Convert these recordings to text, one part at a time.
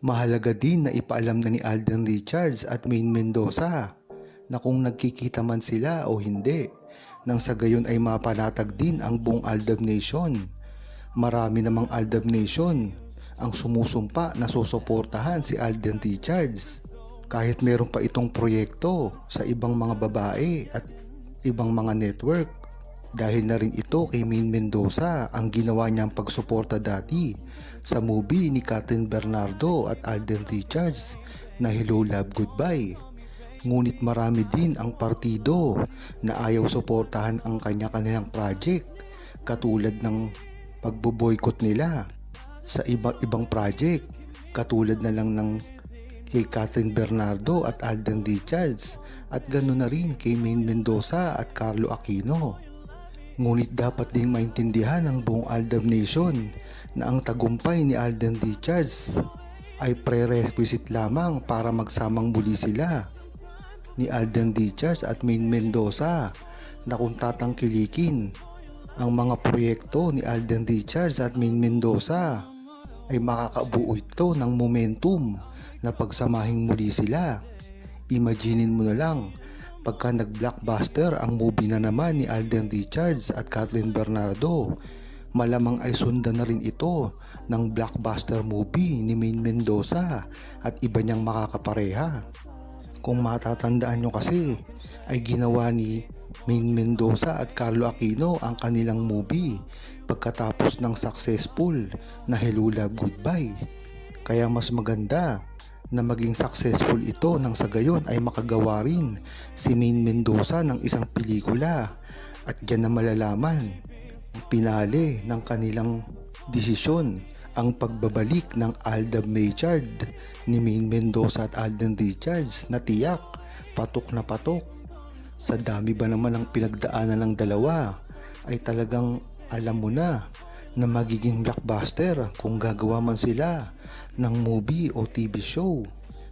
Mahalaga din na ipaalam na ni Alden Richards at Maine Mendoza na kung nagkikita man sila o hindi nang sa gayon ay mapanatag din ang buong Aldab Nation. Marami namang Aldab Nation ang sumusumpa na susuportahan si Alden Richards kahit meron pa itong proyekto sa ibang mga babae at ibang mga network dahil na rin ito kay Maine Mendoza ang ginawa niyang pagsuporta dati sa movie ni Catherine Bernardo at Alden Richards na Hello Love Goodbye. Ngunit marami din ang partido na ayaw suportahan ang kanya-kanilang project katulad ng pagboboykot nila sa iba-ibang project katulad na lang ng kay Catherine Bernardo at Alden Richards at ganoon na rin kay Maine Mendoza at Carlo Aquino. Ngunit dapat ding maintindihan ng buong Aldab Nation na ang tagumpay ni Alden Richards ay prerequisite lamang para magsamang muli sila ni Alden Richards at Maine Mendoza na kung tatangkilikin ang mga proyekto ni Alden Richards at Maine Mendoza ay makakabuo ito ng momentum na pagsamahin muli sila. Imaginin mo na lang pagka nag-blockbuster ang movie na naman ni Alden Richards at Kathleen Bernardo. Malamang ay sundan na rin ito ng blockbuster movie ni Maine Mendoza at iba niyang makakapareha. Kung matatandaan nyo kasi ay ginawa ni Maine Mendoza at Carlo Aquino ang kanilang movie pagkatapos ng successful na Hello Goodbye. Kaya mas maganda na maging successful ito nang sa gayon ay makagawa rin si Maine Mendoza ng isang pelikula. At diyan na malalaman pinali ng kanilang desisyon ang pagbabalik ng Aldab Machard ni Maine Mendoza at Alden Richards na tiyak patok na patok. Sa dami ba naman ang pinagdaanan ng dalawa ay talagang alam mo na na magiging blockbuster kung gagawa man sila ng movie o TV show.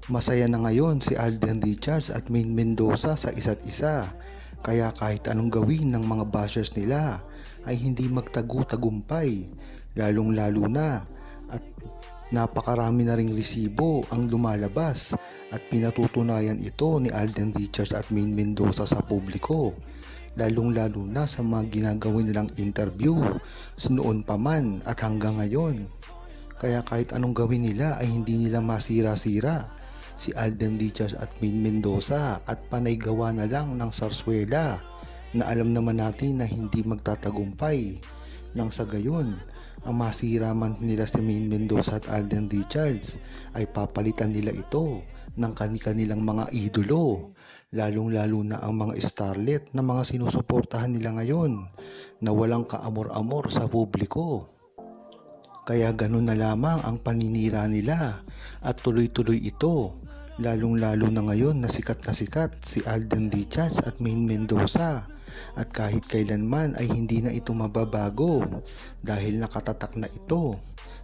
Masaya na ngayon si Alden Richards at Maine Mendoza sa isa't isa. Kaya kahit anong gawin ng mga bashers nila ay hindi magtagu-tagumpay. Lalong lalo na at napakarami na ring resibo ang lumalabas at pinatutunayan ito ni Alden Richards at Maine Mendoza sa publiko lalong lalo na sa mga ginagawin nilang interview noon pa man at hanggang ngayon. Kaya kahit anong gawin nila ay hindi nila masira-sira si Alden Richards at Maine Mendoza at panay gawa na lang ng sarswela na alam naman natin na hindi magtatagumpay. Nang sa gayon, ang masira man nila si Maine Mendoza at Alden Richards ay papalitan nila ito ng kanilang mga idolo lalong-lalo na ang mga starlet na mga sinusuportahan nila ngayon na walang kaamor-amor sa publiko. Kaya ganun na lamang ang paninira nila at tuloy-tuloy ito. Lalong-lalo na ngayon na sikat na sikat si Alden Richards at Maine Mendoza. At kahit kailanman ay hindi na ito mababago dahil nakatatak na ito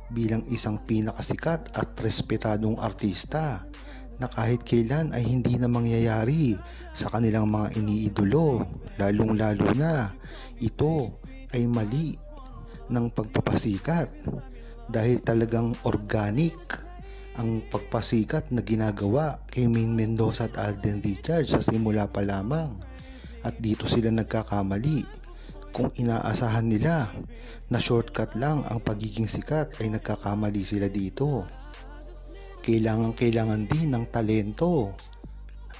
bilang isang pinakasikat at respetadong artista na kahit kailan ay hindi na mangyayari sa kanilang mga iniidolo. Lalong lalo na ito ay mali ng pagpapasikat. Dahil talagang organic ang pagpasikat na ginagawa kay Maine Mendoza at Alden Richards sa simula pa lamang. At dito sila nagkakamali. Kung inaasahan nila na shortcut lang ang pagiging sikat ay nagkakamali sila dito kailangan kailangan din ng talento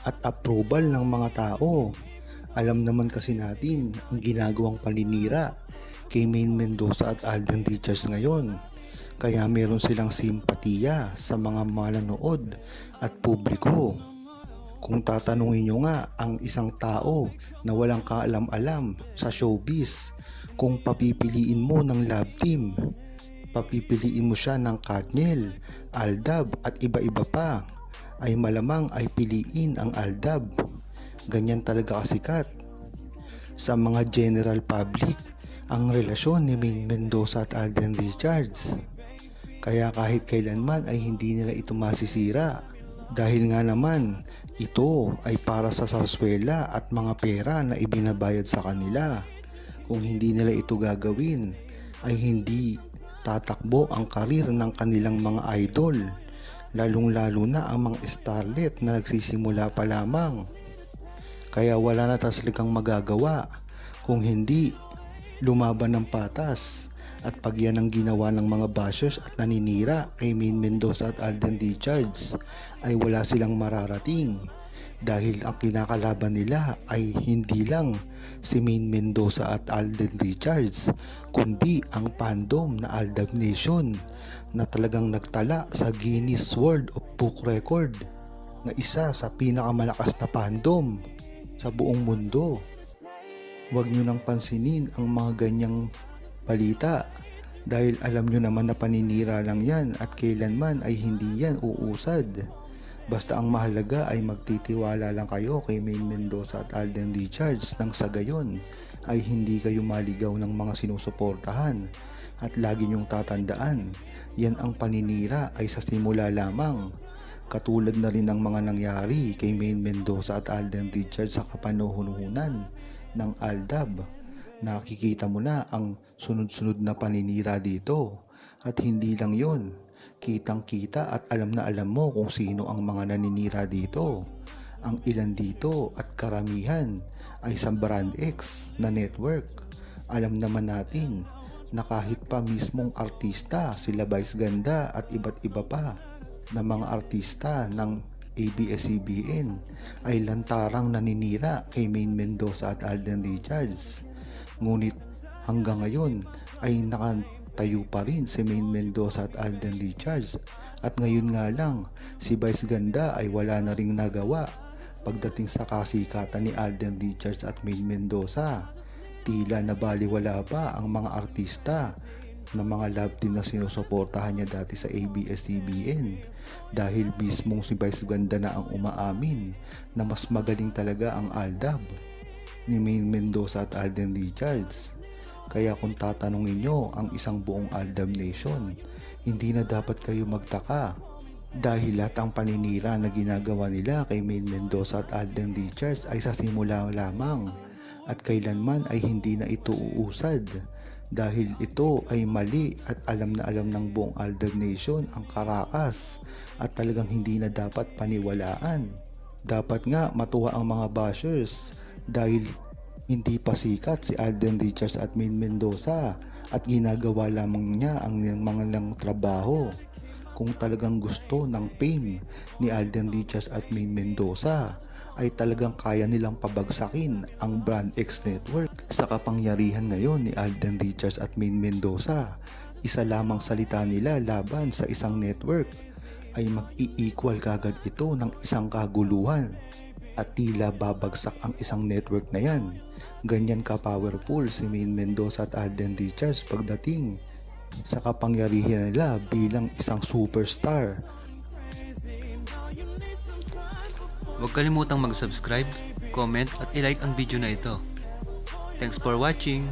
at approval ng mga tao. Alam naman kasi natin ang ginagawang paninira kay Maine Mendoza at Alden Richards ngayon. Kaya meron silang simpatiya sa mga malanood at publiko. Kung tatanungin nyo nga ang isang tao na walang kaalam-alam sa showbiz, kung papipiliin mo ng love team, papipiliin mo siya ng Katniel, Aldab at iba-iba pa, ay malamang ay piliin ang Aldab. Ganyan talaga kasikat. Sa mga general public, ang relasyon ni Maine Mendoza at Alden Richards. Kaya kahit kailanman ay hindi nila ito masisira. Dahil nga naman, ito ay para sa sarswela at mga pera na ibinabayad sa kanila. Kung hindi nila ito gagawin, ay hindi tatakbo ang karir ng kanilang mga idol lalong-lalo na ang mga starlet na nagsisimula pa lamang. Kaya wala na taslikang magagawa kung hindi lumaban ng patas at pag yan ang ginawa ng mga bashers at naninira kay Main Mendoza at Alden Richards ay wala silang mararating dahil ang kinakalaban nila ay hindi lang si Main Mendoza at Alden Richards kundi ang fandom na Aldab Nation na talagang nagtala sa Guinness World of Book Record na isa sa pinakamalakas na fandom sa buong mundo. Huwag nyo nang pansinin ang mga ganyang balita dahil alam nyo naman na paninira lang yan at kailanman ay hindi yan uusad. Basta ang mahalaga ay magtitiwala lang kayo kay Main Mendoza at Alden Richards nang sa gayon ay hindi kayo maligaw ng mga sinusuportahan. At lagi nyong tatandaan yan ang paninira ay sa simula lamang. Katulad na rin ng mga nangyari kay Main Mendoza at Alden Richards sa kapanuhununan ng Aldab. Nakikita mo na ang sunod-sunod na paninira dito. At hindi lang yon kitang kita at alam na alam mo kung sino ang mga naninira dito. Ang ilan dito at karamihan ay sa Brand X na network. Alam naman natin na kahit pa mismong artista sila Vice Ganda at iba't iba pa na mga artista ng ABS-CBN ay lantarang naninira kay Main Mendoza at Alden Richards. Ngunit hanggang ngayon ay nakatayo pa rin si Main Mendoza at Alden Richards at ngayon nga lang si Vice Ganda ay wala na ring nagawa pagdating sa kasikatan ni Alden Richards at Main Mendoza. Tila nabaliwala pa ang mga artista ng mga love team na sinusuportahan niya dati sa ABS-CBN dahil mismong si Vice Ganda na ang umaamin na mas magaling talaga ang Aldab ni Main Mendoza at Alden Richards. Kaya kung tatanungin nyo ang isang buong Aldab Nation, hindi na dapat kayo magtaka dahil lahat ang paninira na ginagawa nila kay Main Mendoza at Alden Richards ay sa simula lamang at kailanman ay hindi na ito uusad dahil ito ay mali at alam na alam ng buong Aldab Nation ang karakas at talagang hindi na dapat paniwalaan. Dapat nga matuwa ang mga bashers dahil hindi pa sikat si Alden Richards at Main Mendoza at ginagawa lamang niya ang mga lang trabaho. Kung talagang gusto ng fame ni Alden Richards at Main Mendoza ay talagang kaya nilang pabagsakin ang Brand X Network sa kapangyarihan ngayon ni Alden Richards at Main Mendoza. Isa lamang salita nila laban sa isang network ay mag-i-equal kagad ito ng isang kaguluhan at tila babagsak ang isang network na yan. Ganyan ka-powerful si Main Mendoza at Alden Richards pagdating sa kapangyarihan nila bilang isang superstar. Huwag kalimutang mag-subscribe, comment at ilike ang video na ito. Thanks for watching!